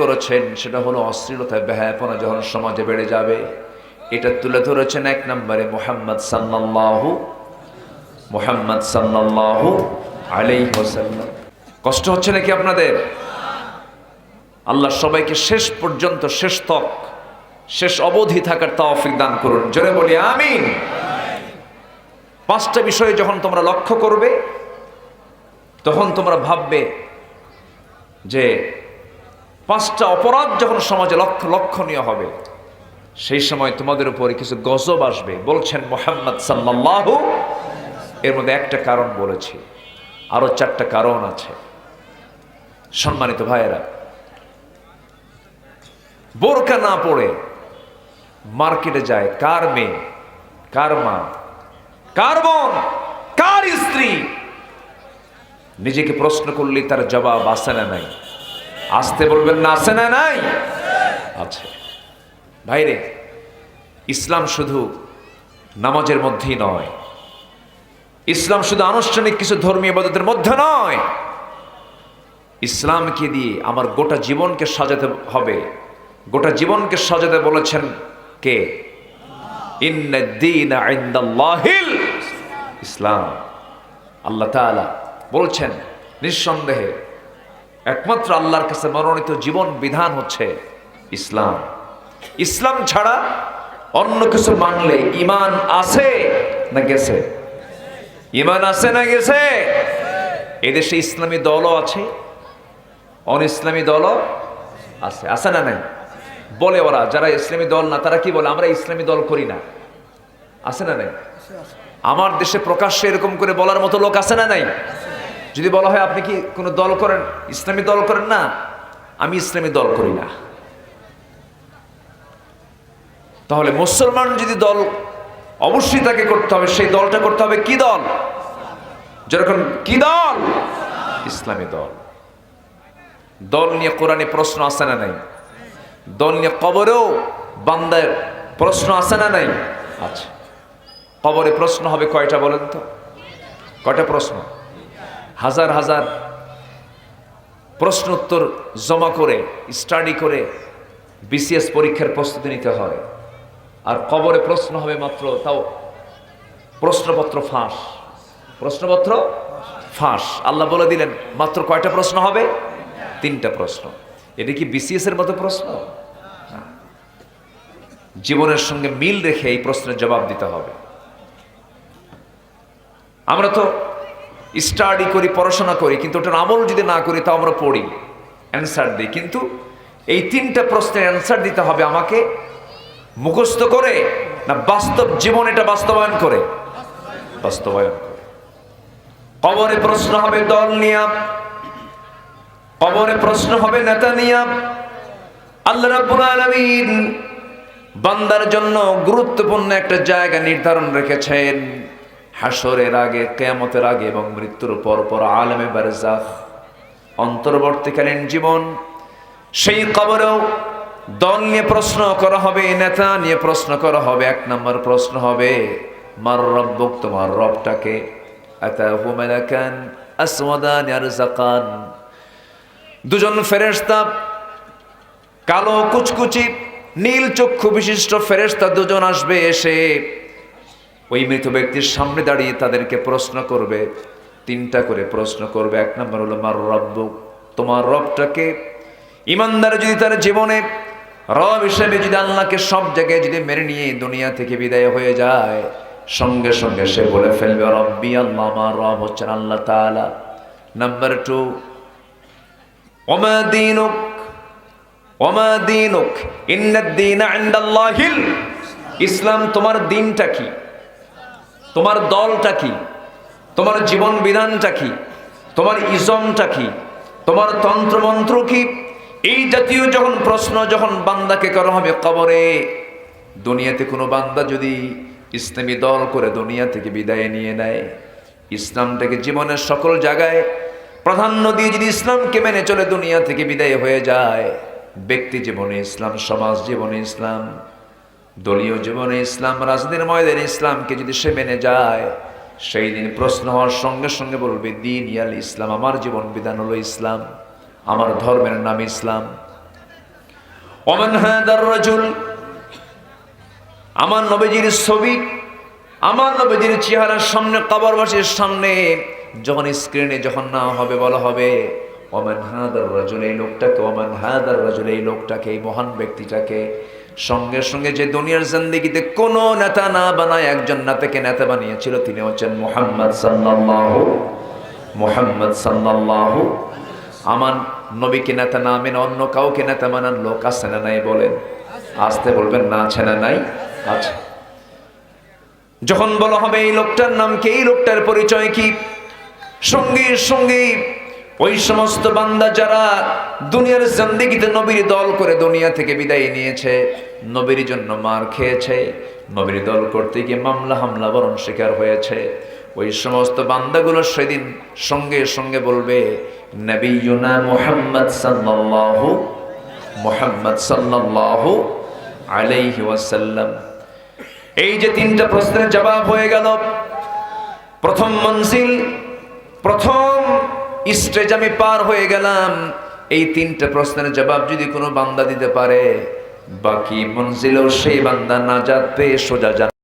করেছেন, সেটা হলো অশ্লীলতা ব্যাহাপনা যখন সমাজে বেড়ে যাবে, এটা তুলে ধরেছেন এক নম্বরে মোহাম্মদ সাল্লাল্লাহু মোহাম্মদ সাল্লাল্লাহু আলাইহি ওয়াসাল্লাম। কষ্ট হচ্ছে নাকি আপনাদের? আল্লাহ সবাইকে শেষ পর্যন্ত, শেষ তক শেষ অবধি থাকার তৌফিক দান করুন। জোরে বলি, আমিন। পাঁচটা বিষয়ে যখন তোমরা লক্ষ্য করবে, তখন তোমরা ভাববে যে পাঁচটা অপরাধ যখন সমাজে লক্ষ লক্ষণীয় হবে, সেই সময় তোমাদের উপরে কিছু গজব আসবে। বলছেন মোহাম্মদ সাল্লাল্লাহু, এর মধ্যে একটা কারণ বলেছি, আরও চারটা কারণ আছে। সম্মানিত ভাইয়েরা, বোরকা না পড়ে মার্কেটে যায় কার মেয়ে, কার মা, কার বোন, কার স্ত্রী? নিজেকে প্রশ্ন করলে তার জবাব আসে না নাই। আসতে বলবেন না আসে না নাই? আছে। ভাইরে, ইসলাম শুধু নামাজের মধ্যেই নয়। ইসলাম শুধু আনুষ্ঠানিক কিছু ধর্মীয় পদ্ধতির মধ্যে নয়। ইসলামকে দিয়ে আমার গোটা জীবনকে সাজাতে হবে। গোটা জীবনকে সাজাতে বলেছেন কে? ইসলাম। আল্লাহ বলছেন, নিঃসন্দেহে একমাত্র আল্লাহর কাছে মনোনীত জীবন বিধান হচ্ছে ইসলাম। ইসলাম ছাড়া অন্য কিছু মানলে ইমান আছে না গেছে? ইমান আছে না গেছে? এদেশে ইসলামী দলও আছে অন ইসলামী দলও আছে। আছে না নাই? বলে ওরা, যারা ইসলামী দল না, তারা কি বলে? আমরা ইসলামী দল করি না। আছে না নাই? আমার দেশে প্রকাশ্যে এরকম করে বলার মতো লোক আছে না নাই? যদি বলা হয় আপনি কি কোনো দল করেন? ইসলামী দল করেন? না। আমি ইসলামী দল করি না। তাহলে মুসলমান যদি দল অবশ্যই তাকে করতে হবে, সেই দলটা করতে হবে কি দল? যেরকম কি দল? ইসলামী দল। দল নিয়ে কোরআনে প্রশ্ন আসে না নাই? দল নিয়ে কবরেও বান্দায় প্রশ্ন আসে না নাই? আচ্ছা। কবরে প্রশ্ন হবে কয়টা বলেন তো? কয়টা প্রশ্ন? হাজার হাজার প্রশ্ন উত্তর জমা করে স্টাডি করে বিসিএস পরীক্ষার প্রস্তুতি নিতে হয়। আর কবরে প্রশ্ন হবে মাত্র তাও প্রশ্নপত্র ফাঁস। প্রশ্নপত্র ফাঁস। আল্লাহ বলে দিলেন, মাত্র কয়টা প্রশ্ন হবে? তিনটা প্রশ্ন। এটা কি বিসিএস এর মতো প্রশ্ন? জীবনের সঙ্গে মিল রেখে এই প্রশ্নের জবাব দিতে হবে। আমরা তো স্টাডি করি, পড়াশোনা করি, কিন্তু ওটার আমল যদি না করি তা আমরা পড়ি। অ্যান্সার দিই। কিন্তু এই তিনটা প্রশ্নের অ্যান্সার দিতে হবে আমাকে মুখস্থ করে না বাস্তব জীবন এটা বাস্তবায়ন করে? বাস্তবায়ন করে। কবরে প্রশ্ন হবে দল নিয়া। কবরে প্রশ্ন হবে নেতা নিয়াম আল্লাহ রাব্বুল আলামিন বান্দার জন্য গুরুত্বপূর্ণ একটা জায়গা নির্ধারণ রেখেছেন। হাসরের আগে, কেয়ামতের আগে এবং মৃত্যুর পর পর আলমে বারজাখ, অন্তর্বর্তীকালীন জীবন, সেই কবরেও দল নিয়ে প্রশ্ন করা হবে, নেতা নিয়ে প্রশ্ন করা হবে, এক নম্বর প্রশ্ন হবে, মার রব্বক তোমার রবটাকে দুজন ফেরেশতা, কালো কুচকুচি, নীল চক্ষু বিশিষ্ট ফেরেশতা দুজন আসবে এসে ওই মৃত ব্যক্তির সামনে দাঁড়িয়ে তাদেরকে প্রশ্ন করবে, তিনটা করে প্রশ্ন করবে। এক নম্বর হলো, মার রব্ব? তোমার রবটাকে? ইমানদার যদি তার জীবনে রব হিসেবে যদি আল্লাহকে সব জায়গায় যদি মেনে নিয়ে দুনিয়া থেকে বিদায় হয়ে যায়, সঙ্গে সঙ্গে সে বলে ফেলবে, রব্বি আল্লাহ, আমার রব হচ্ছেন আল্লাহ তাআলা। নাম্বার টু, ওমা দিনুক? ওমা দিনুক? ইন্নাদ্দিন ইসলাম তোমার দিনটা কি? তোমার দলটা কি? তোমার জীবন বিধানটা কি? তোমার ইজমটা কি? তোমার তন্ত্রমন্ত্র কি? এই জাতীয় যখন প্রশ্ন, যখন বান্দাকে করা হবে কবরে, দুনিয়াতে কোনো বান্দা যদি ইসলামী দল করে দুনিয়া থেকে বিদায় নিয়ে নেয়, ইসলামটাকে জীবনের সকল জায়গায় প্রাধান্য দিয়ে যদি ইসলামকে মেনে চলে দুনিয়া থেকে বিদায় হয়ে যায়, ব্যক্তি জীবনে ইসলাম, সমাজ জীবনে ইসলাম দলীয় জীবনে ইসলাম, রাজনীতির ময়দানে ইসলামকে যদি সে মেনে যায়, সেই দিন প্রশ্ন হওয়ার সঙ্গে সঙ্গে বলবে, দিন ইয়াল ইসলাম, আমার জীবন বিধান হলো ইসলাম, আমার ধর্মের নাম ইসলাম। রাজুল, আমার নবীজির ছবি, আমার নবীজির চেহারার সামনে, কবরবাসীর সামনে, যখন স্ক্রিনে যখন না হবে, বলা হবে, ওমান হাদার রাজুল, এই লোকটাকে, ওমান হাদার রাজুল, এই লোকটাকে, এই মহান ব্যক্তিটাকে সঙ্গে সঙ্গে যে দুনিয়ার জিন্দেগিতে কোনো নেতা না বানায় একজন নেতাকে নেতা বানিয়েছিল, তিনি হচ্ছেন মোহাম্মদ সাল্লাল্লাহু মোহাম্মদ সাল্লাল্লাহু। আমার নবীকে নেতা না মেনে অন্য কাউকে নেতা মানার লোক আছে না নাই বলেন? আসতে বলবেন না, আছে না নাই? আছে। যখন বলা হবে এই লোকটার নাম কি, এই লোকটার পরিচয় কি? সঙ্গে সঙ্গে ওই সমস্ত বান্দা যারা দুনিয়ার জিন্দেগিতে নবীর দল করে দুনিয়া থেকে বিদায় নিয়েছে, নবীর জন্য মার খেয়েছে, নবীর দল করতে গিয়ে মামলা হামলা বরণ শিকার হয়েছে। ওই সমস্ত বান্দাগুলো সেদিন সঙ্গে সঙ্গে বলবে, নবীনা মুহাম্মদ সাল্লাল্লাহু মুহাম্মদ সাল্লাল্লাহু আলাইহি ওয়াসাল্লাম। এই যে তিনটা প্রশ্নের জবাব হয়ে গেল। প্রথম মঞ্জিল, প্রথম স্টেজ আমি পার হয়ে গেলাম। এই তিনটা প্রশ্নের জবাব যদি কোনো বান্দা দিতে পারে, বাকি মঞ্জিলেও সেই বান্দা না যাতে সোজা যান